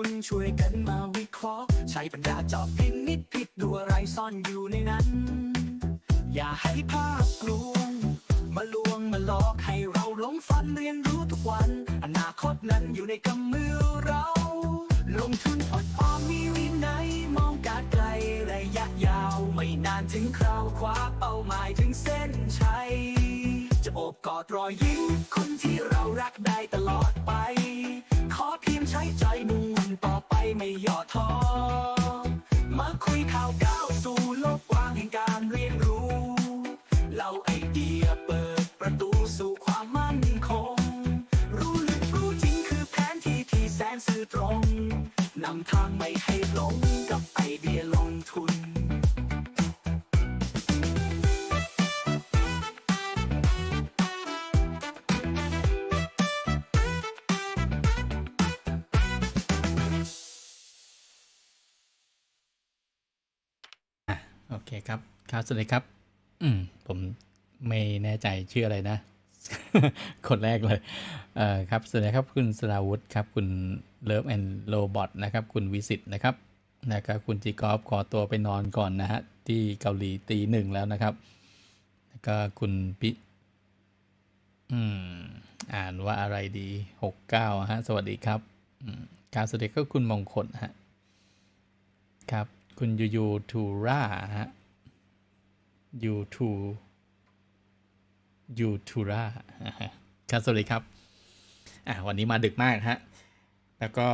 คุณช่วยกันมาวิเคราะห์ ใช้ปัญญาเจอบพินิจผิดดูอะไรซ่อนอยู่ในนั้น อย่าให้ภาพลวง มาลวงมาหลอกให้เราหลงฝันเรียนรู้ทุกวัน อนาคตนั้นอยู่ในกำมือเรา ลงทุนอดออมมีวินัยมองการไกลระยะยาว ไม่นานถึงคราวคว้าเป้าหมายถึงเส้นชัยจะโอบกอดรอยยิ้มคนที่เรารักได้ตลอดไป ขอเพียงใช้ใจ ย่อท้อ มาคุยข่าวก้าวสู่โลกกว้างแห่งการเรียนรู้เล่าไอเดียเปิดประตูสู่ความมั่นคง รู้ลึกรู้จริงคือแผนที่ที่แสนสื่อตรง นำทางไม่ให้หลงกับ สวัสดีครับ อืม ผมไม่แน่ใจชื่ออะไรนะ คนแรกเลย เอ่อครับ สวัสดีครับ คุณสราวุธครับ คุณเลิฟแอนด์โรบอทนะครับ คุณวิสิตนะครับ นะครับคุณจีกอฟขอตัวไปนอนก่อนนะฮะ ที่เกาหลีตีหนึ่งแล้วนะครับ แล้วก็คุณปิอืม อ่านว่าอะไรดีหกเก้าฮะ สวัสดีครับ อืมครับสวัสดีก็คุณมงคลฮะ ครับ คุณยูยูทูราฮะ ยูทูยูทูราครับ สวัสดีครับ อะวันนี้มาดึกมากฮะ แล้วก็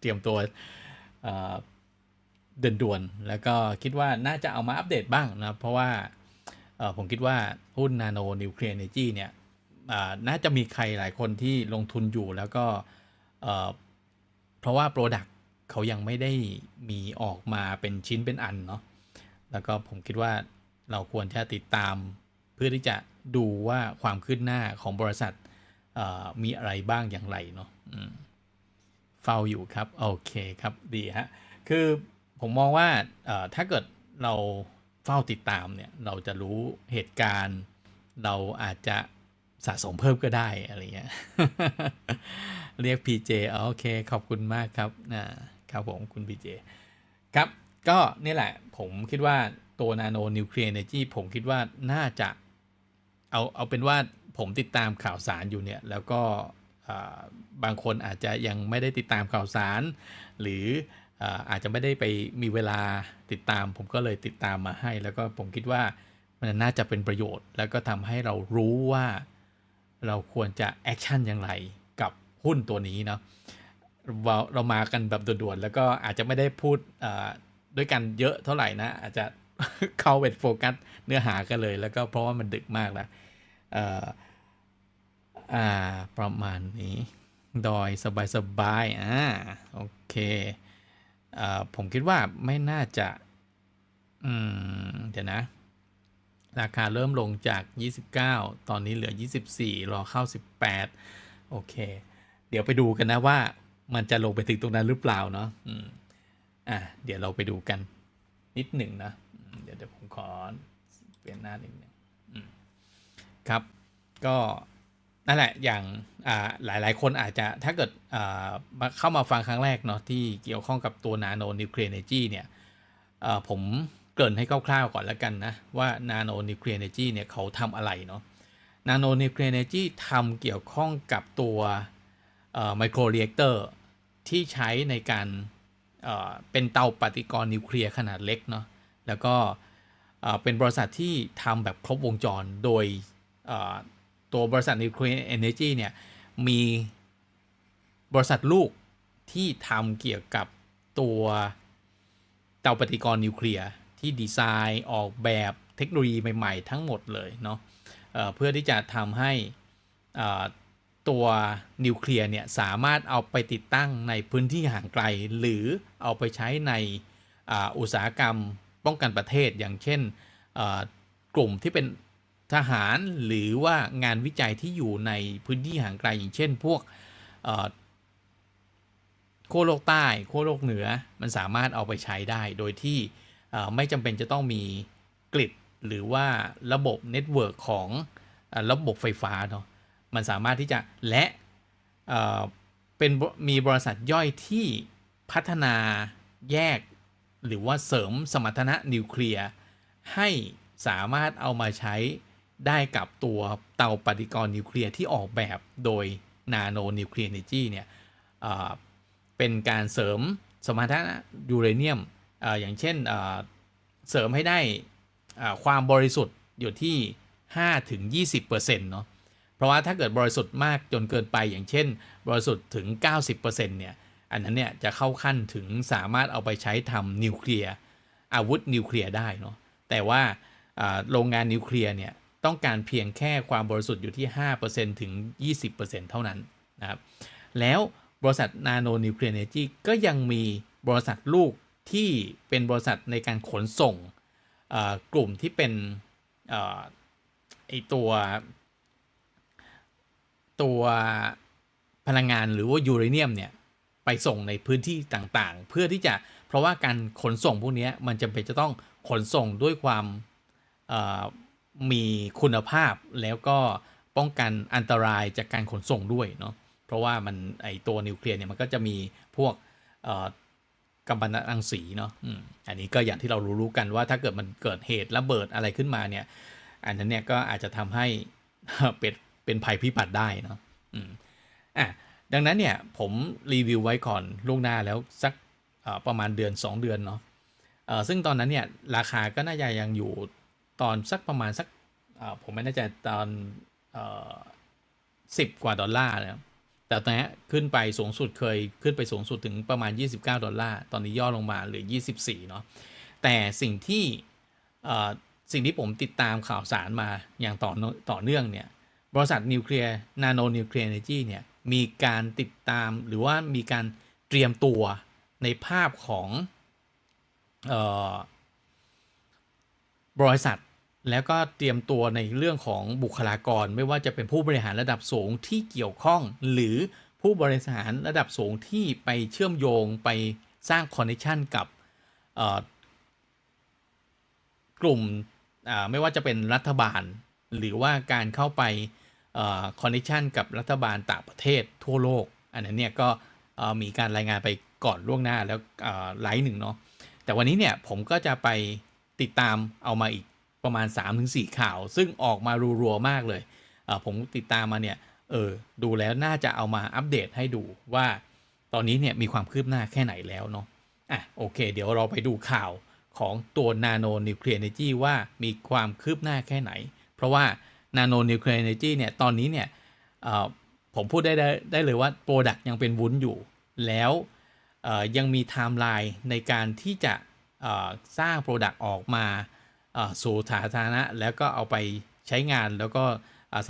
เตรียมตัวเดินด่วน แล้วก็คิดว่าน่าจะเอามาอัปเดตบ้างนะเพราะว่าผมคิดว่าหุ้นนาโนนิวเคลียร์เนจีเนี่ยน่าจะมีใครหลายคนที่ลงทุนอยู่แล้วก็เพราะว่า Product เขายังไม่ได้มีออกมาเป็นชิ้นเป็นอันเนาะ แล้วก็ผมคิดว่าเราควรจะติดตามเพื่อที่จะดูว่าความคืบหน้าของบริษัทมีอะไรบ้างอย่างไรเนาะเฝ้าอยู่ครับ โอเคครับดีฮะคือผมมองว่าถ้าเกิดเราเฝ้าติดตามเนี่ยเราจะรู้เหตุการณ์ เราอาจจะสะสมเพิ่มก็ได้อะไรเงี้ยเรียก PJ โอเค ขอบคุณมากครับอ่าครับผมคุณ PJ ครับ ก็นี่แหละ ผมคิดว่าตัว Nano Nuclear Energy ผมคิดว่าน่าจะเอาเอาเป็นว่าผมติดตามข่าวสารอยู่เนี่ย แล้วก็บางคนอาจจะยังไม่ได้ติดตามข่าวสาร หรืออาจจะไม่ได้ไปมีเวลาติดตาม ผมก็เลยติดตามมาให้ แล้วก็ผมคิดว่ามันน่าจะเป็นประโยชน์ แล้วก็ทำให้เรารู้ว่าเราควรจะแอคชั่นอย่างไรกับหุ้นตัวนี้เนาะเราเรามากันแบบด่วนๆแล้วก็อาจจะไม่ได้พูด ด้วยกันเยอะเท่าไหร่นะ อาจจะเข้าเป็นโฟกัสเนื้อหากันเลย แล้วก็เพราะว่ามันดึกมากแล้วประมาณนี้ ดอยสบายๆอ่าโอเคเอ่อผมคิดว่าไม่น่าจะ อืม เดี๋ยวนะ ราคาเริ่มลงจาก 29 ตอนนี้เหลือ 24 รอเข้า 18 โอเค เดี๋ยวไปดูกันนะว่ามันจะลงไปถึงตรงนั้นหรือเปล่าเนาะ อะเดี๋ยวเราไปดูกันนิดหนึ่งนะ เดี๋ยวเดี๋ยวผมขอเปลี่ยนหน้านิดหนึ่งครับ ก็นั่นแหละอย่างอ่าหลายๆคนอาจจะถ้าเกิดอ่ามาเข้ามาฟังครั้งแรกเนาะที่เกี่ยวข้องกับตัวนาโนนิวเคลียร์เนจีเนี่ยอ่อผมเกริ่นให้คร่าวๆก่อนแล้วกันนะ ว่านาโนนิวเคลียร์เนจีเนี่ยเขาทำอะไรเนาะนาโนนิวเคลียร์เนจีทำเกี่ยวข้องกับตัวไมโครเรียกเตอร์ที่ใช้ในการ เป็นเตาปฏิกรณ์นิวเคลียร์ขนาดเล็กเนาะแล้วก็เป็นบริษัทที่ทำแบบครบวงจรโดยตัวบริษัทนิวเคลียร์เอเนจีเนี่ย มีบริษัทลูกที่ทำเกี่ยวกับตัวเตาปฏิกรณ์นิวเคลียร์ที่ดีไซน์ออกแบบเทคโนโลยีใหม่ ๆ ทั้งหมดเลยเนาะเพื่อที่จะทำให้อ่อ ตัวนิวเคลียร์เนี่ยสามารถเอาไปติดตั้งในพื้นที่ห่างไกล หรือเอาไปใช้ในอ,อุตสาหกรรมป้องกันประเทศ อย่างเช่นกลุ่มที่เป็นทหารหรือว่างานวิจัยที่อยู่ในพื้นที่ห่างไกล อย่างเช่นพวกเอ่อขั้วโลกใต้ขั้วโลกเหนือมันสามารถเอาไปใช้ได้ โดยที่ไม่จำเป็นจะต้องมีกริดหรือว่าระบบเน็ตเวิร์กของอระบบไฟฟ้าเนาะ มันสามารถที่จะและเเป็นมีบริษัทย่อยที่พัฒนาแยก หรือว่าเสริมสมรรถนะนิวเคลียร์ให้สามารถเอามาใช้ได้กับตัวเตาปฏิกรณ์นิวเคลียร์ที่ออกแบบโดยนาโนนิวเคลียร์เนจีเนี่ยเเป็นการเสริมสมรรถนะยูเรเนียมออย่างเช่นเเสริมให้ได้ความบริสุทธิ์อยู่ที่5ถึง20%เนาะเพ ราะว่าถ้าเกิดบริสุทธิ์มากจนเกินไปอย่างเช่น บริสุทธิ์ถึง 90%เนี่ยอันนั้นเนี่ยจะเข้าขั้นถึงสามารถเอาไปใช้ทำนิวเคลียร์อาวุธนิวเคลียร์ได้เนาะแต่ว่าโรงงานนิวเคลียร์เนี่ยต้องการเพียงแค่ความบริสุทธิ์อยู่ที่ 5%ถึง 20%เท่านั้นนะครับแล้วบริษัทนาโนนิวเคลียร์เนจีก็ยังมีบริษัทลูกที่เป็นบริษัทในการขนส่งอ่อกลุ่มที่เป็นอ่อไอตัว ตัวพลังงานหรือว่ายูเรเนียมเนี่ยไปส่งในพื้นที่ต่างๆ เพื่อที่จะเพราะว่าการขนส่งพวกนี้มันจำเป็นจะต้องขนส่งด้วยความมีคุณภาพแล้วก็ป้องกันอันตรายจากการขนส่งด้วยเนาะเพราะว่ามันไอตัวนิวเคลียร์เนี่ยมันก็จะมีพวกกัมมันตรังสีเนาะอ,อันนี้ก็อย่างที่เรารู้ๆกันว่าถ้าเกิดมันเกิดเหตุระเบิดอะไรขึ้นมาเนี่ย อันนั้นเนี่ยก็อาจจะทำให้เป็น เป็นภัยพิบัติได้เนาะอืมอะดังนั้นเนี่ยผมรีวิวไว้ก่อนล่วงหน้าแล้วสักประมาณเดือน 2 เดือนเนาะซึ่งตอนนั้นเนี่ยราคาก็น่าจะยังอยู่ตอนสักประมาณสักผมไม่แน่ใจตอนสิบกว่าดอลลาร์นะครับแต่ตอนนี้ขึ้นไปสูงสุดเคยขึ้นไปสูงสุดถึงประมาณ 29 ดอลลาร์ ตอนนี้ย่อลงมาเหลือ 24 เนาะ แต่สิ่งที่สิ่งที่ผมติดตามข่าวสารมาอย่างต่อเนื่องต่อเนื่องเนี่ย บริษัทนิวเคลียร์นาโนนิวเคลียร์เอเนจีเนี่ยมีการติดตามหรือว่ามีการเตรียมตัวในภาพของออบริษัท แล้วก็เตรียมตัวในเรื่องของบุคลากร ไม่ว่าจะเป็นผู้บริหารระดับสูงที่เกี่ยวข้อง หรือผู้บริหารระดับสูงที่ไปเชื่อมโยงไปสร้างคอนเนคชันกับกลุ่มไม่ว่าจะเป็นรัฐบาล หรือว่าการเข้าไป คอนเนคชันกับรัฐบาลต่างประเทศทั่วโลก อันนั้นเนี่ยก็มีการรายงานไปก่อนล่วงหน้าแล้วไลฟ์หนึ่งเนาะแต่วันนี้เนี่ยผมก็จะไปติดตามเอามาอีกประมาณ 3-4 ข่าว ซึ่งออกมารัวๆมากเลย ผมติดตามมาเนี่ยเออดูแล้วน่าจะเอามาอัปเดตให้ดูว่าตอนนี้เนี่ยมีความคืบหน้าแค่ไหนแล้วเนาะอะโอเค เดี๋ยวเราไปดูข่าวของตัว Nano Nuclear Energy ว่ามีความคืบหน้าแค่ไหน เพราะว่า Nano Nuclear Energy เนี่ยตอนนี้เนี่ยผมพูดได้ได้ได้เลยว่า Product ยังเป็นวุ้นอยู่ แล้วยังมีไทม์ไลน์ในการที่จะสร้าง Product ออกมาสู่สาธารณะ แล้วก็เอาไปใช้งานแล้วก็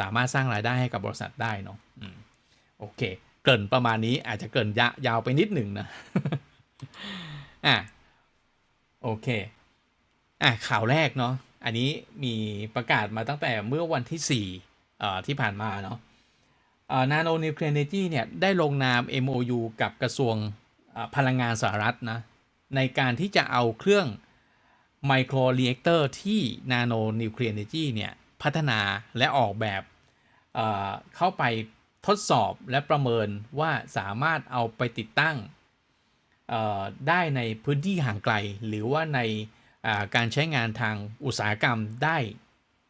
สามารถสร้างรายได้ให้กับบริษัทได้เนาะโอเค เกินประมาณนี้อาจจะเกินยะยาวไปนิดหนึ่งนะอะโอเคอะข่าวแรกเนาะ อันนี้มีประกาศมาตั้งแต่เมื่อวันที่4เอ่อที่ผ่านมาเนาะนาโนนิวเคลียร์เนจีเนี่ยได้ลงนาม MOU กับกระทรวงพลังงานสหรัฐนะในการที่จะเอาเครื่องไมโครเรีแอคเตอร์ที่นาโนนิวเคลียร์เนจีเนี่ยพัฒนาและออกแบบเเข้าไปทดสอบและประเมินว่าสามารถเอาไปติดตั้งได้ในพื้นที่ห่างไกล หรือว่าใน การใช้งานทางอุตสาหกรรมได้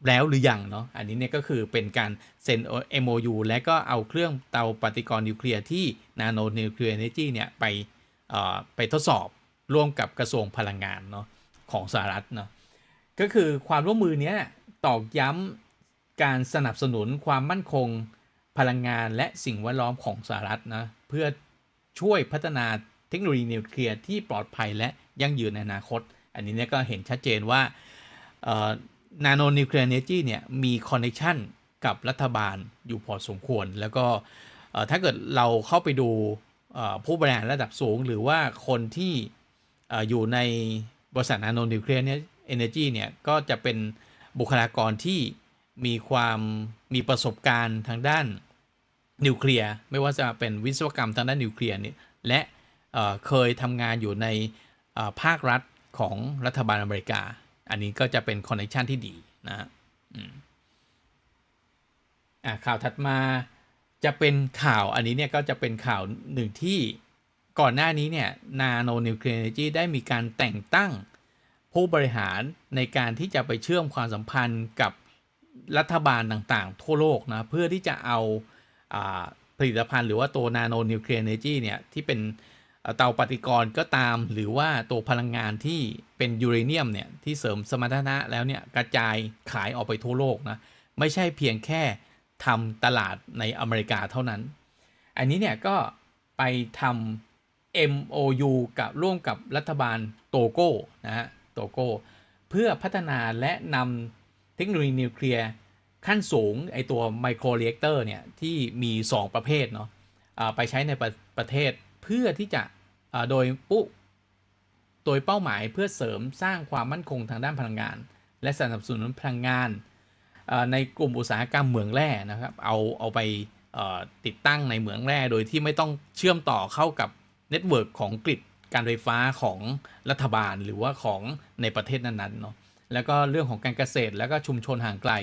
แล้วหรือยังเนาะอันนี้เนี่ยก็คือเป็นการเซ็น MOU และก็เอาเครื่องเตาปฏิกรณ์นิวเคลียร์ที่ Nano Nuclear Energy เนี่ยไปไปทดสอบร่วมกับกระทรวงพลังงานเนาะของสหรัฐเนาะก็คือความร่วมมือเนี้ยตอกย้ำการสนับสนุนความมั่นคงพลังงานและสิ่งแวดล้อมของสหรัฐนะเพื่อช่วยพัฒนาเทคโนโลยีนิวเคลียร์ที่ปลอดภัยและยั่งยืนในอนาคต อันนี้เนี่ยก็เห็นชัดเจนว่านาโนนิวเคลียร์เนจีเนี่ยมีคอนเน t ชันกับรัฐบาลอยู่พอสมควร แล้วก็ถ้าเกิดเราเข้าไปดูผู้บริหารระดับสูง หรือว่าคนที่ออยู่ในบริษัทนาโนนิวเคลียร์เนี่ยเอเนจีเนี่ยก็จะเป็นบุคลากรที่มีความมีประสบการณ์ทางด้านนิวเคลียร์ไม่ว่าจะเป็นวิศวกรรมทางด้านนิวเคลียร์นี่และเเคยทำงานอยู่ในภาครัฐ ของรัฐบาลอเมริกา อันนี้ก็จะเป็นคอนเนคชันที่ดีนะฮะอืมอะข่าวถัดมาจะเป็นข่าวอันนี้เนี่ยก็จะเป็นข่าวหนึ่งที่ก่อนหน้านี้เนี่ยนาโนนิวเคลียร์เนจีได้มีการแต่งตั้งผู้บริหารในการที่จะไปเชื่อมความสัมพันธ์กับรัฐบาลต่างๆ ทั่วโลกนะเพื่อที่จะเอาอาผลิตภัณฑ์หรือว่าตัวนาโนนิวเคลียร์เนจีเนี่ยที่เป็น เตาปฏิกรณ์ก็ตาม หรือว่าตัวพลังงานที่เป็นยูเรเนียมเนี่ยที่เสริมสมรรถนะแล้วเนี่ยกระจายขายออกไปทั่วโลกนะไม่ใช่เพียงแค่ทำตลาดในอเมริกาเท่านั้น อันนี้เนี่ยก็ไปทำ MOU กับร่วมกับรัฐบาลโตโก้นะฮะโตโก้เพื่อพัฒนาและนำเทคโนโลยีนิวเคลียร์ขั้นสูงไอตัวไมโครเรกเตอร์เนี่ยที่มี 2 ประเภทเนาะอ่าไปใช้ในประประเทศเพื่อที่จะ โดยปุ๊โดยเป้าหมายเพื่อเสริมสร้างความมั่นคงทางด้านพลังงาน และสนับสนุนพลังงาน ในกลุ่มอุตสาหกรรมเหมืองแร่นะครับ เอาเอาไปติดตั้งในเหมืองแร่โดยที่ไม่ต้องเชื่อมต่อเข้ากับเน็ตเวิร์กของกริดการไฟฟ้าของรัฐบาลหรือว่าของในประเทศนั้นๆเนาะแล้วก็เรื่องของการเกษตรแล้วก็ชุมชนห่างไกล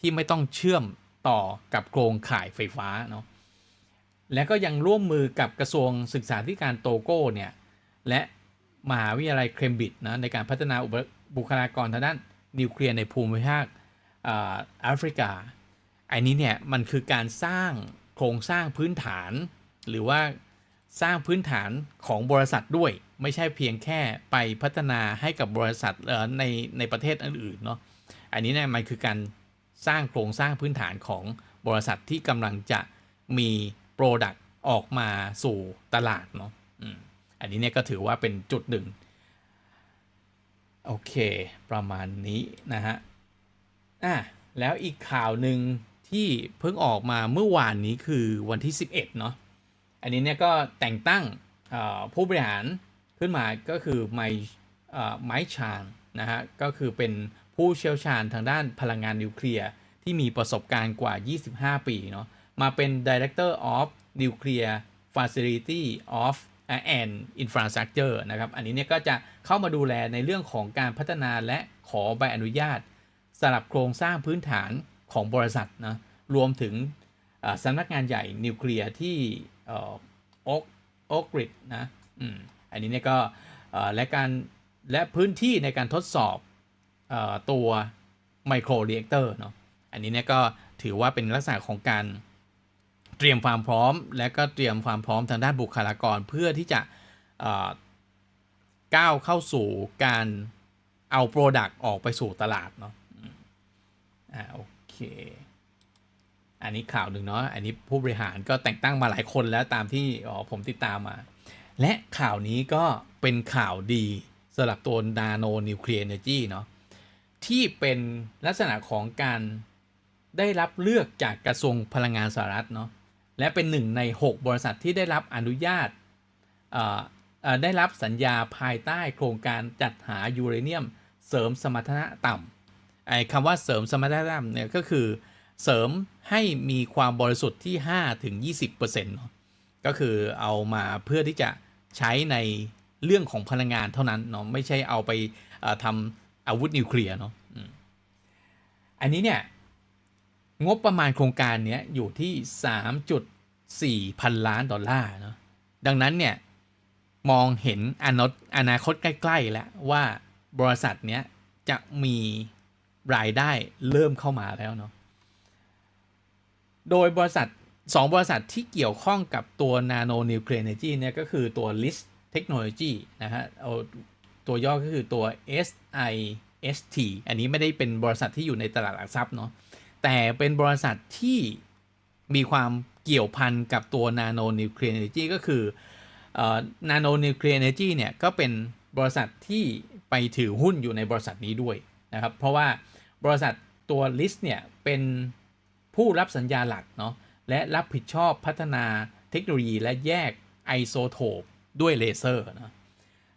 ที่ไม่ต้องเชื่อมต่อกับโครงข่ายไฟฟ้าเนาะ แล้วก็ยังร่วมมือกับกระทรวงศึกษาธิการโตโก้เนี่ยและมหาวิทยาลัยเคมบริดจ์นะในการพัฒนาบุคลากรทางด้านนิวเคลียร์ในภูมิภาคแอฟริกา อันนี้เนี่ยมันคือการสร้างโครงสร้างพื้นฐาน หรือว่าสร้างพื้นฐานของบริษัทด้วย ไม่ใช่เพียงแค่ไปพัฒนาให้กับบริษัทในในประเทศอื่นๆเนาะอันนี้เนี่ยมันคือการสร้างโครงสร้างพื้นฐานของบริษัทที่กำลังจะมี โปรดักต์ออกมาสู่ตลาดเนาะอันนี้เนี่ยก็ถือว่าเป็นจุดหนึ่ง โอเค ประมาณนี้นะฮะอะแล้วอีกข่าวหนึ่งที่เพิ่งออกมาเมื่อวานนี้คือวันที่ 11 เนาะอันนี้เนี่ยก็แต่งตั้งผู้บริหารขึ้นมาก็คือไมไมชานนะฮะก็คือเป็นผู้เชี่ยวชาญทางด้านพลังงานนิวเคลียร์ที่มีประสบการณ์กว่า 25 ปีเนาะ มาเป็น Director of Nuclear Facility of and Infrastructure นะครับ อันนี้เนี่ยก็จะเข้ามาดูแลในเรื่องของการพัฒนาและขอใบอนุญาตสำหรับโครงสร้างพื้นฐานของบริษัทนะ รวมถึงสำนักงานใหญ่นิวเคลียร์ที่โอ๊กโอ๊กริดนะอืมอันนี้เนี่ยก็และการและพื้นที่ในการทดสอบอตัวไมโครเรียกเตอร์เนาะ อันนี้เนี่ยก็ถือว่าเป็นลักษณะของการ เตรียมความพร้อม และก็เตรียมความพร้อมทางด้านบุคลากร เพื่อที่จะก้าวเข้าสู่การเอาโปรดักต์ออกไปสู่ตลาดเนาะอ่าโอเคอันนี้ข่าวหนึ่งเนาะอันนี้ผู้บริหารก็แต่งตั้งมาหลายคนแล้วตามที่อ๋อผมติดตามมา และข่าวนี้ก็เป็นข่าวดีสำหรับตัวนาโนนิวเคลียร์เอเนจีเนาะที่เป็นลักษณะของการได้รับเลือกจากกระทรวงพลังงานสหรัฐเนาะ และเป็นหนึ่งใน 6 บริษัทที่ได้รับอนุญาตได้รับสัญญาภายใต้โครงการจัดหายูเรเนียม เสริมสมรรถนะต่ำไอ้คำว่าเสริมสมรรถนะต่ำเนี่ยก็คือเสริมให้มีความบริสุทธิ์ที่ 5 ถึง 20%เนาะก็คือเอามาเพื่อที่จะใช้ในเรื่องของพลังงานเท่านั้นเนาะไม่ใช่เอาไปทำอาวุธนิวเคลียร์เนาะอันนี้เนี่ย งบประมาณโครงการนี้อยู่ที่ 3.4 พันล้านดอลลาร์เนาะดังนั้นเนี่ยมองเห็นอนอนาคตใกล้ ๆ แล้วว่าบริษัทเนี้ยจะมีรายได้เริ่มเข้ามาแล้วเนาะ โดยบริษัท2บริษัทที่เกี่ยวข้องกับตัว Nano Nuclear Energy เนี่ยก็คือตัว LIS Technology นะฮะเอาตัวย่อก็คือตัว SIST อันนี้ไม่ได้เป็นบริษัทที่อยู่ในตลาดหลักทรัพย์เนาะ แต่เป็นบริษัทที่มีความเกี่ยวพันกับตัว Nano Nuclear Energy ก็คือเอ่อ Nano Nuclear Energy เนี่ยก็เป็นบริษัทที่ไปถือหุ้นอยู่ในบริษัทนี้ด้วยนะครับ เพราะว่าบริษัทตัว list เนี่ยเป็นผู้รับสัญญาหลักเนาะและรับผิดชอบพัฒนาเทคโนโลยีและแยกไอโซโทปด้วยเลเซอร์นะ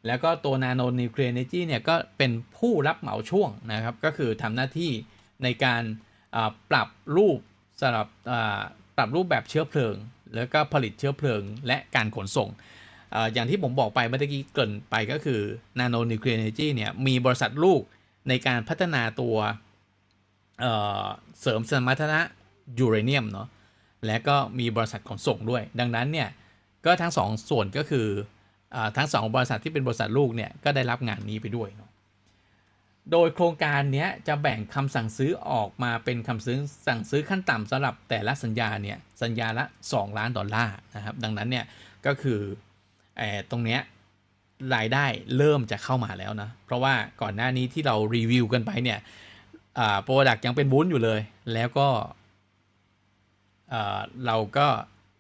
แล้วก็ตัว Nano Nuclear Energy เนี่ยก็เป็นผู้รับเหมาช่วงนะครับ ก็คือทำหน้าที่ในการ ปรับรูปสำหรับปรับรูปแบบเชื้อเพลิง แล้วก็ผลิตเชื้อเพลิงและการขนส่งออย่างที่ผมบอกไปเมื่อกี้เกินไปก็คือ Nano Nuclear Energy เนี่ยมีบริษัทลูกในการพัฒนาตัวเเสริมสมรรถนะยูเรเนียมเนาะและก็มีบริษัทขนส่งด้วย ดังนั้นเนี่ยก็ทั้งสองส่วนก็คืออทั้งสองบริษัทที่เป็นบริษัทลูกเนี่ยก็ได้รับงานนี้ไปด้วยเนาะ โดยโครงการนี้จะแบ่งคำสั่งซื้อออกมาเป็นคำซื้อสั่งซื้อขั้นต่ำสำหรับแต่ละสัญญาเนี่ยสัญญาละ 2 ล้านดอลลาร์นะครับ ดังนั้นเนี่ยก็คืออตรงเนี้ยรายได้เริ่มจะเข้ามาแล้วนะ เพราะว่าก่อนหน้านี้ที่เรารีวิวกันไปเนี่ยโปรดักต์ยังเป็นวุ้นอยู่เลย แล้วก็เราก็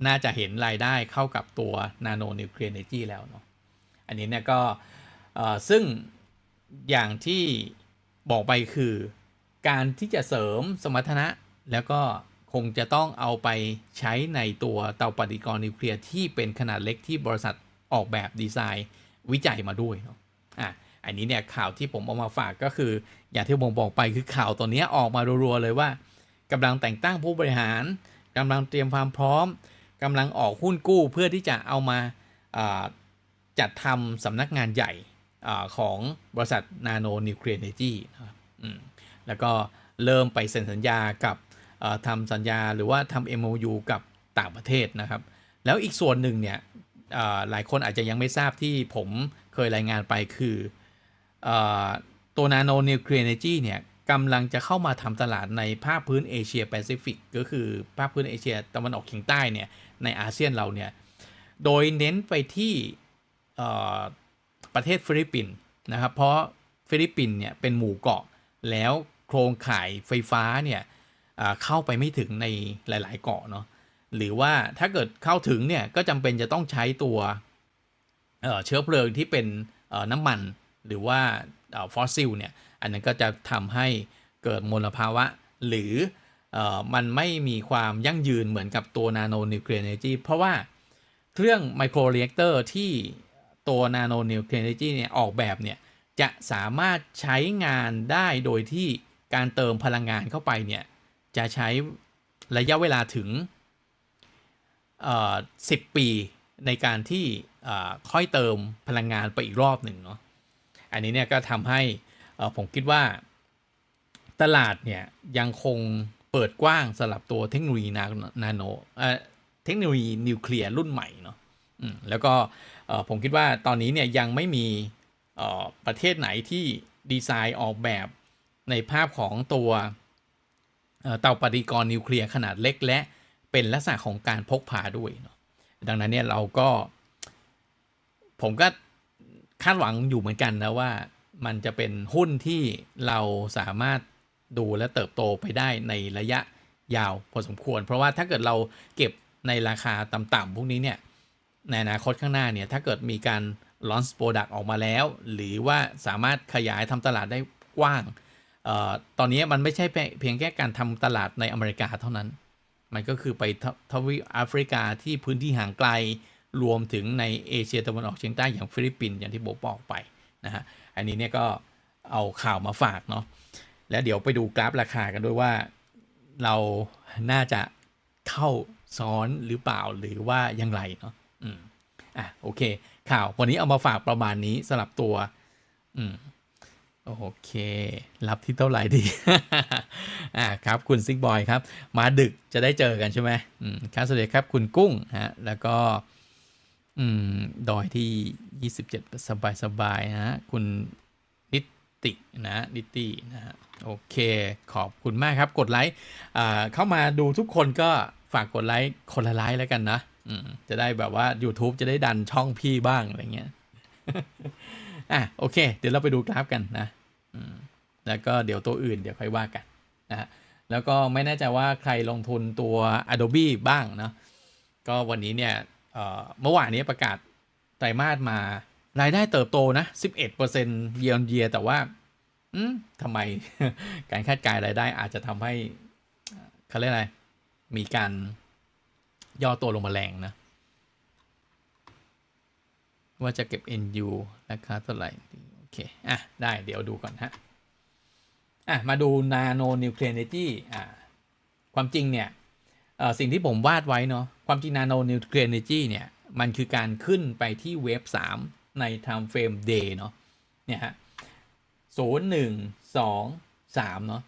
น่าจะเห็นรายได้เข้ากับตัว Nano Nuclear Energy แล้วเนาะอันนี้เนี่ยก็ซึ่งอย่างที่ บอกไปคือการที่จะเสริมสมรรถนะ แล้วก็คงจะต้องเอาไปใช้ในตัวเตาปฏิกรณ์นิวเคลียร์ที่เป็นขนาดเล็กที่บริษัทออกแบบดีไซน์วิจัยมาด้วยเนาะอะอันนี้เนี่ยข่าวที่ผมเอามาฝากก็คือ อย่างที่ผมบอกไปคือข่าวตัวนี้ออกมารัวๆเลยว่ากำลังแต่งตั้งผู้บริหารกำลังเตรียมความพร้อมกำลังออกหุ้นกู้เพื่อที่จะเอามาอ่าจัดทำสำนักงานใหญ่ อของบริษัท Nano Nuclear Energy นะครับแล้วก็เริ่มไปเซ็นสัญญากับทำสัญญาหรือว่าทำ MOU กับต่างประเทศนะครับ แล้วอีกส่วนหนึ่งเนี่ยหลายคนอาจจะยังไม่ทราบที่ผมเคยรายงานไปคืออตัว Nano Nuclear Energy เนี่ยกำลังจะเข้ามาทำตลาดในภาคพื้นเอเชียแปซิฟิกก็คือภาคพื้นเอเชียตะวันออกเฉียงใต้เนี่ยในอาเซียนเราเนี่ย โดยเน้นไปที่ ประเทศฟิลิปปินส์นะครับ เพราะฟิลิปปินส์เนี่ยเป็นหมู่เกาะแล้วโครงข่ายไฟฟ้าเนี่ยเข้าไปไม่ถึงในหลาย ๆ เกาะเนาะหรือว่าถ้าเกิดเข้าถึงเนี่ยก็จำเป็นจะต้องใช้ตัวเเชื้อเพลิงที่เป็นน้ำมันหรือว่าฟอสซิลเนี่ยอันนั้นก็จะทำให้เกิดมลภาวะ หรืออมันไม่มีความยั่งยืนเหมือนกับตัว Nano Nuclear Energy เพราะว่าเครื่องไมโครเรีแอคเตอร์ที่ ตัว Nano Nuclear Energy เนี่ยออกแบบเนี่ยจะสามารถใช้งานได้โดยที่การเติมพลังงานเข้าไปเนี่ยจะใช้ระยะเวลาถึงเอ่อ10ปีในการที่เอ่อค่อยเติมพลังงานไปอีกรอบหนึ่งเนาะ อันนี้เนี่ยก็ทำให้เอ่อผมคิดว่าตลาดเนี่ยยังคงเปิดกว้างสำหรับตัวเทคโนโลยีนาโนเอ่อเทคโนโลยีนิวเคลียร์รุ่นใหม่เนาะอืมแล้วก็ ผมคิดว่าตอนนี้เนี่ยยังไม่มีออประเทศไหนที่ดีไซน์ออกแบบในภาพของตัวเตาปฏิกรณ์นิวเคลียร์ขนาดเล็ก และเป็นลักษณะของการพกพาด้วยเนาะดังนั้นเนี่ยเราก็ ผมก็คาดหวังอยู่เหมือนกันนะว่ามันจะเป็นหุ้นที่เราสามารถดูและเติบโตไปได้ในระยะยาวพอสมควร เพราะว่าถ้าเกิดเราเก็บในราคาต่ำๆพวกนี้เนี่ย ในอนาคตข้างหน้าเนี่ยถ้าเกิดมีการ launch product ออกมาแล้ว หรือว่าสามารถขยายทำตลาดได้กว้างออตอนนี้มันไม่ใช่เพียงแค่การทำตลาดในอเมริกาเท่านั้น มันก็คือไปทวีปแอฟริกาที่พื้นที่ห่างไกลรวมถึงในเอเชียตะวันออกเฉียงใต้อย่างฟิลิปปินส์อย่างที่โบบอกไปนะฮะอันนี้เนี่ยก็เอาข่าวมาฝากเนาะแล้วเดี๋ยวไปดูกราฟราคากันด้วยว่าเราน่าจะเข้าซ้อนหรือเปล่าหรือว่ายังไรเนาะ อะโอเค ข่าววันนี้เอามาฝากประมาณนี้สำหรับตัว อืมโอเค รับที่เท่าไหร่ดีอ่าครับคุณซิกบอยครับ มาดึกจะได้เจอกันใช่ไหมอืมครับสวัสดีครับคุณกุ้งฮะแล้วก็อืมดอยที่ 27 สบายสบายๆนะฮะคุณนิตินะนิตินะฮะโอเค ขอบคุณมากครับ กดไลค์อ่าเข้ามาดูทุกคนก็ฝากกดไลค์คนละไลค์แล้วกันนะ จะได้แบบว่า YouTube จะได้ดันช่องพี่บ้างอะไรเงี้ยอะโอเค เดี๋ยวเราไปดูกราฟกันนะอืมแล้วก็เดี๋ยวตัวอื่นเดี๋ยวค่อยว่ากันนะฮะแล้วก็ไม่แน่ใจว่าใครลงทุนตัว Adobe บ้างเนาะก็วันนี้เนี่ยเอ่อเมื่อวานนี้ประกาศไตรมาสมารายได้เติบโตนะ 11% year on year แต่ว่าอืมทำไมการคาดการณ์รายได้อาจจะทำให้เอ่อเขาเรียกอะไร มีการ ย่อตัวลงมาแรงนะ ว่าจะเก็บ NU ราคาเท่าไหร่ดีโอเค อะ ได้เดี๋ยวดูก่อนฮะ อะ มาดู Nano Nuclear Energy อ่าความจริงเนี่ยสิ่งที่ผมวาดไว้เนาะความจริง Nano Nuclear Energy เนี่ย มันคือการขึ้นไปที่เวฟ3ใน time frame day เนาะเนี่ยฮะศูนย์หนึ่งสองสามเนาะ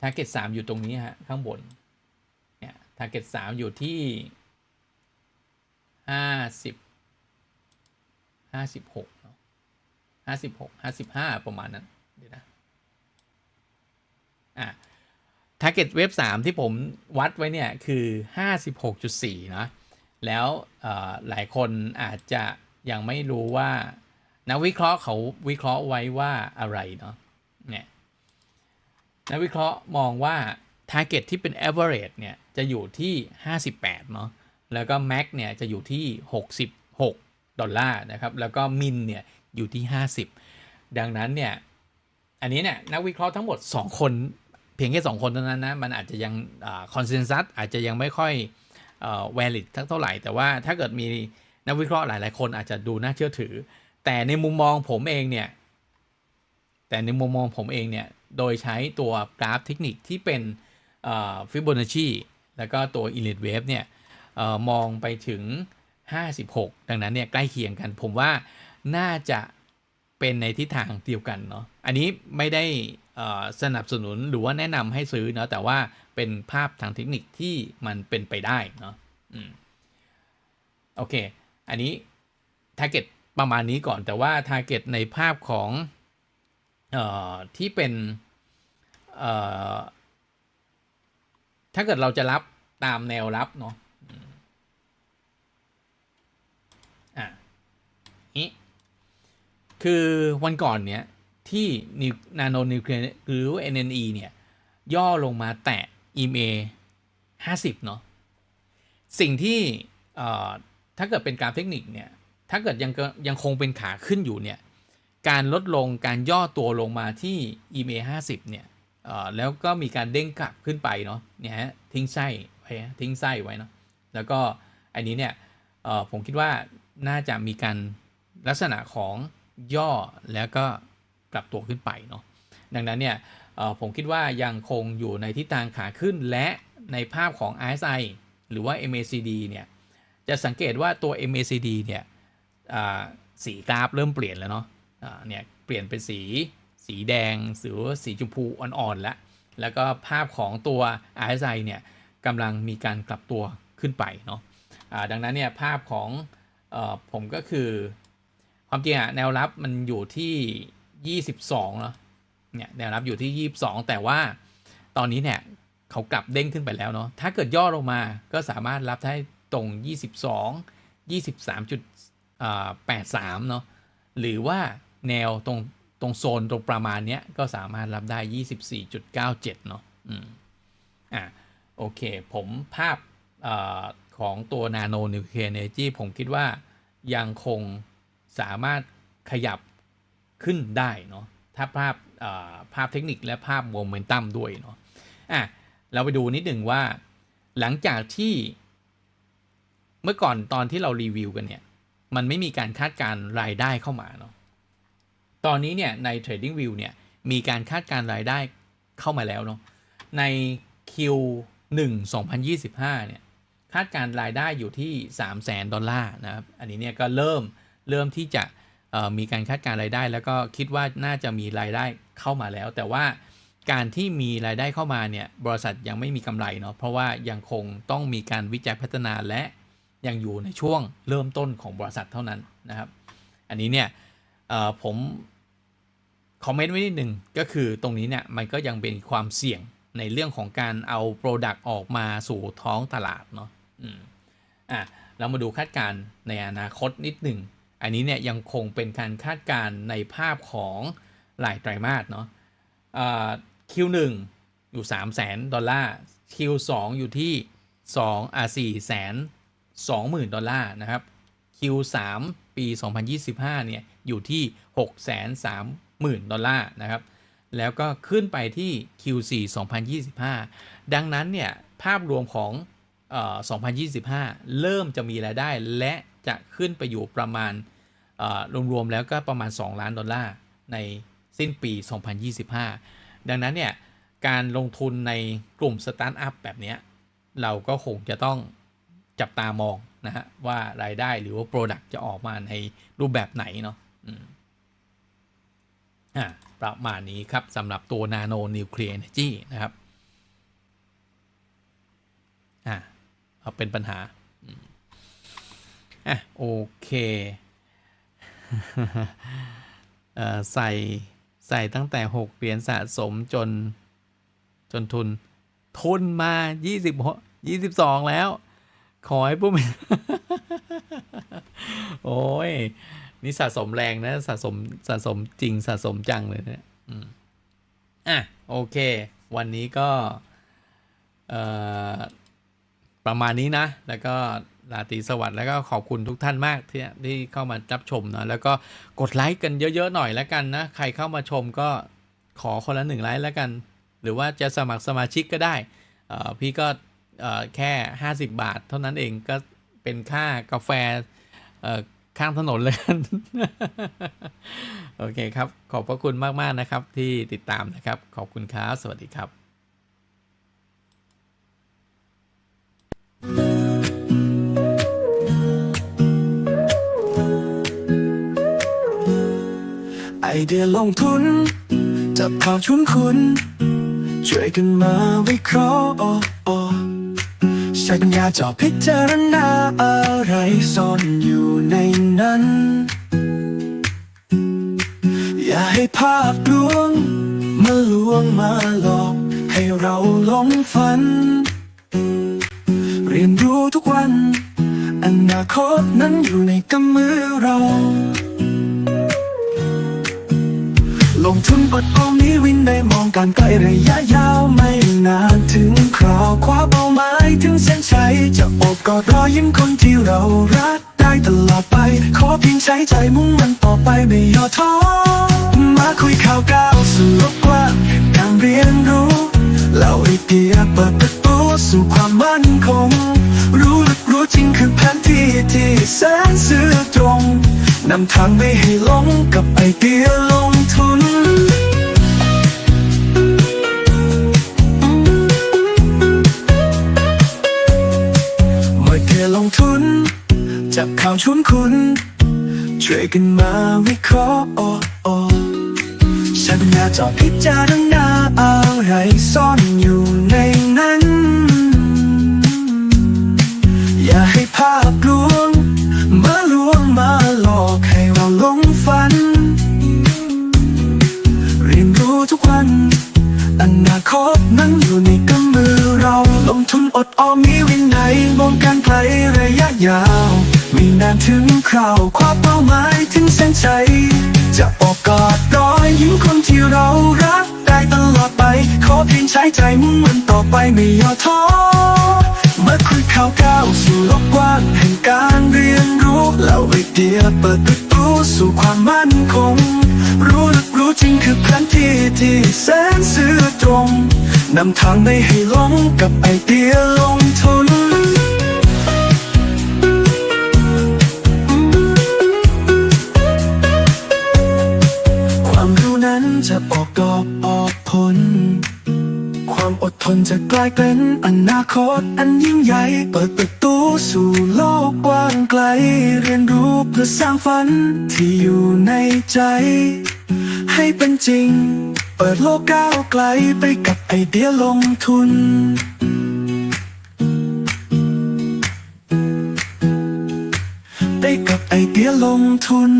target สามอยู่ตรงนี้ฮะ ข้างบน target สามอยู่ที่ห้าสิบห้าสิบหกเนาะห้าสิบหกห้าสิบห้าประมาณนั้น เดี๋ยวนะ อะ target เว็บ3ที่ผมวัดไว้เนี่ย คือ 56.4 นะ แล้วหลายคนอาจจะยังไม่รู้ว่านักวิเคราะห์เขาวิเคราะห์ไว้ว่าอะไรเนาะเนี่ยนักวิเคราะห์มองว่า target ที่เป็น average เนี่ยจะอยู่ที่ 58 เนาะแล้วก็ max เนี่ยจะอยู่ที่ 66 ดอลลาร์นะครับแล้วก็ min เนี่ยอยู่ที่ 50 ดังนั้นเนี่ยอันนี้เนี่ยนักวิเคราะห์ทั้งหมด 2 คนเพียงแค่ 2 คนเท่านั้นนะ มันอาจจะยังคอนเซนแซสอาจจะยังไม่ค่อยเอ่อ valid ทั้งเท่าไหร่ แต่ว่าถ้าเกิดมีนักวิเคราะห์หลาย ๆ คนอาจจะดูน่าเชื่อถือ แต่ในมุมมองผมเองเนี่ยแต่ในมุมมองผมเองเนี่ยโดยใช้ตัวกราฟเทคนิคที่เป็น ฟิโบนัชชีแล้วก็ตัว Elite Wave เนี่ยออมองไปถึง 56 ดังนั้นเนี่ยใกล้เคียงกัน ผมว่าน่าจะเป็นในทิศทางเดียวกันเนาะอันนี้ไม่ได้สนับสนุนหรือว่าแนะนำให้ซื้อเนาะแต่ว่าเป็นภาพทางเทคนิคที่มันเป็นไปได้เนาะอืมโอเค อันนี้ target ประมาณนี้ก่อนแต่ว่า target ในภาพของ เอ่อ ที่เป็น เอ่อ ถ้าเกิดเราจะรับตามแนวรับเนาะอะนี้คือวันก่อนเนี้ยที่นาโนนิวเคลียร์หรือ NNE เนี่ย ย่อลงมาแตะ EMA 50 เนาะสิ่งที่ถ้าเกิดเป็นกราฟเทคนิคเนี่ย ถ้าเกิดยังยังคงเป็นขาขึ้นอยู่เนี่ย การลดลงการย่อตัวลงมาที่ EMA 50 เนี่ย แล้วก็มีการเด้งกลับขึ้นไปเนาะเนี่ยฮะทิ้งไส้ไว้ทิ้งไส้ไว้เนาะแล้วก็อันนี้เนี่ยผมคิดว่าน่าจะมีการลักษณะของย่อแล้วก็กลับตัวขึ้นไปเนาะดังนั้นเนี่ยผมคิดว่ายังคงอยู่ในทิศทางขาขึ้นและในภาพของ RSI หรือว่า MACD เนี่ยจะสังเกตว่าตัว MACD เนี่ยอ่าสีกราฟเริ่มเปลี่ยนแล้วเนาะเนี่ยเปลี่ยนเป็นสี สีแดงหรือว่าสีชมพูอ่อนๆแล้วแล้วก็ภาพของตัว RSI เนี่ยกำลังมีการกลับตัวขึ้นไปเนาะอ่าดังนั้นเนี่ยภาพของออผมก็คือ ความจริงอะแนวรับมันอยู่ที่ 22เนาะเนี่ยแนวรับอยู่ที่ 22 แต่ว่าตอนนี้เนี่ยเขากลับเด้งขึ้นไปแล้วเนาะถ้าเกิดย่อลงมาก็สามารถรับได้ตรง 22 23.83เนาะหรือว่าแนวตรง ตรงโซนตรงประมาณเนี้ยก็สามารถรับได้ 24.97 เนาะอืมอะโอเค ผมภาพอของตัว Nano Nuclear Energy ผมคิดว่ายังคงสามารถขยับขึ้นได้เนาะถ้าภาพภาพเทคนิคและภาพโมเมนตัมด้วยเนาะอะเราไปดูนิดหนึ่งว่าหลังจากที่เมื่อก่อนตอนที่เรารีวิวกันเนี่ย มันไม่มีการคาดการรายได้เข้ามาเนาะ ตอนนี้เนี่ยใน TradingView เนี่ยมีการคาดการรายได้เข้ามาแล้วเนาะใน Q1 2025เนี่ยคาดการรายได้อยู่ที่ 3 0 0แสนดอลลาร์นะครับอันนี้เนี่ยก็เริ่มเริ่มที่จะมีการคาดการรายได้ แล้วก็คิดว่าน่าจะมีรายได้เข้ามาแล้ว แต่ว่าการที่มีรายได้เข้ามาเนี่ยบริษัทยังไม่มีกำไรเนาะเพราะว่ายังคงต้องมีการวิจัยพัฒนาและยังอยู่ในช่วงเริ่มต้นของบริษัทเท่านั้นนะครับ อันนี้เนี่ยผม คอมเมนต์ไว้นิดหนึ่งก็คือตรงนี้เนี่ยมันก็ยังเป็นความเสี่ยงในเรื่องของการเอา Product ออกมาสู่ท้องตลาดเนาะอืมอะเรามาดูคาดการณ์ในอนาคตนิดหนึ่งอันนี้เนี่ยยังคงเป็นการคาดการณ์ในภาพของรายไตรมาสเนาะอ่า Q1 อยู่ 3 0 0แสนดอลลาร์ Q2 อยู่ที่2อ่า4แสน20,000 ดอลลาร์นะครับ Q3 ปี 2025 เนี่ย อยู่ที่ 630,000 ดอลลาร์นะครับ แล้วก็ขึ้นไปที่ Q4 2025 ดังนั้นเนี่ย ภาพรวมของอ่อ2025 เริ่มจะมีรายได้และจะขึ้นไปอยู่ประมาณรวมๆแล้วก็ประมาณ 2 ล้านดอลลาร์ในสิ้นปี 2025 ดังนั้นเนี่ยการลงทุนในกลุ่มสตาร์ทอัพแบบนี้เราก็คงจะต้องจับตามองนะฮะว่ารายได้หรือว่า Product จะออกมาในรูปแบบไหนเนาะ อ่าประมาณนี้ครับสำหรับตัว Nano Nuclear Energy นะครับอะเอาเป็นปัญหาอะโอเคเอ่อใส่ใส่ตั้งแต่หกเหรียญสะสมจนจนทุน ทุนมายี่สิบยี่สิบสองแล้ว ขอให้ปุ้มโอ้ย นี่สะสมแรงนะสะสมสะสมจริงสะสมจังเลยเนี่ยอืมอะ โอเค วันนี้ก็เอ่อประมาณนี้นะ แล้วก็ราตรีสวัสดิ์แล้วก็ขอบคุณทุกท่านมากที่ที่เข้ามารับชมนะแล้วก็กดไลค์กันเยอะๆหน่อยแล้วกันนะ ใครเข้ามาชมก็ขอคนละหนึ่งไลค์แล้วกัน หรือว่าจะสมัครสมาชิกก็ได้เอ่อพี่ก็เอ่อแค่ 50 บาท เท่านั้นเองก็เป็นค่ากาแฟ ข้างถนนเลยกัน โอเคครับ ขอบพระคุณมากๆนะครับที่ติดตามนะครับ ขอบคุณครับ สวัสดีครับไอเดียลงทุน จับข่าวชุนคุณ ช่วยกันมาวิเคราะห์ ช้ปัญญาเจอพิจารณาอะไรซ่อนอยู่ในนั้น อย่าให้ภาพลวงมาลวงมาหลอกให้เราหลงฝัน เรียนรู้ทุกวัน อนาคตนั้นอยู่ในกำมือเรา ลงทุนอดออมนี้วินได้มองการไกลระยะยาวไม่นานถึงคราวคว้าเป้าหมายถึงเส้นชัยจะอบกอดรอยยิ้มคนที่เรารักได้ตลอดไป ขอเพียงใช้ใจมุ่งมันต่อไปไม่ย่อท้อมาคุยข่าวก้าวสู่โลกกว้างการเรียนรู้เล่าไอเดียเปิดประตูสู่ความมั่นคง รู้ลึกรู้จริงคือแผนที่ที่แสนซื่อตรงนำทางไม่ให้หลงกับไอเดียลง ทนเมื่อเธอลงทุน จับข่าวชวนคุณ ช่วยกันมาวิเคราะห์โอ้โอ้ฉันอยากจะพิจารณาอะไรซ่อนอยู่ในนั้น อย่าให้ภาพลวง ออมมีวินัยมองการไกลระยะยาวมีนานถึงคราวคว้าเป้าหมายถึงเส้นชัยจะโอบกอดรอยยิ้มคนที่เรารักได้ตลอดไป ขอเพียงใช้ใจมุ่งมันต่อไปไม่ย่อท้อเมื่อคุยข่าวก้าวสู่โลกกว้างแห่งการเรียนรู้แล้วไอเดียเปิดประตูสู่ความมั่นคง รู้ลึกรู้จริงคือแผนที่ที่แสนซื่อตรง นำทางไม่ให้หลงกับไอเดียลงทุน ความรู้นั้นจะออกดอกออกผล ความอดทนจะกลายเป็นอนาคตอันยิ่งใหญ่ เปิดประตูสู่โลกกว้างไกล เรียนรู้เพื่อสร้างฝันที่อยู่ในใจ ให้เป็นจริง เปิดโลกก้าวไกลไปกับไอเดียลงทุน ไปกับไอเดียลงทุน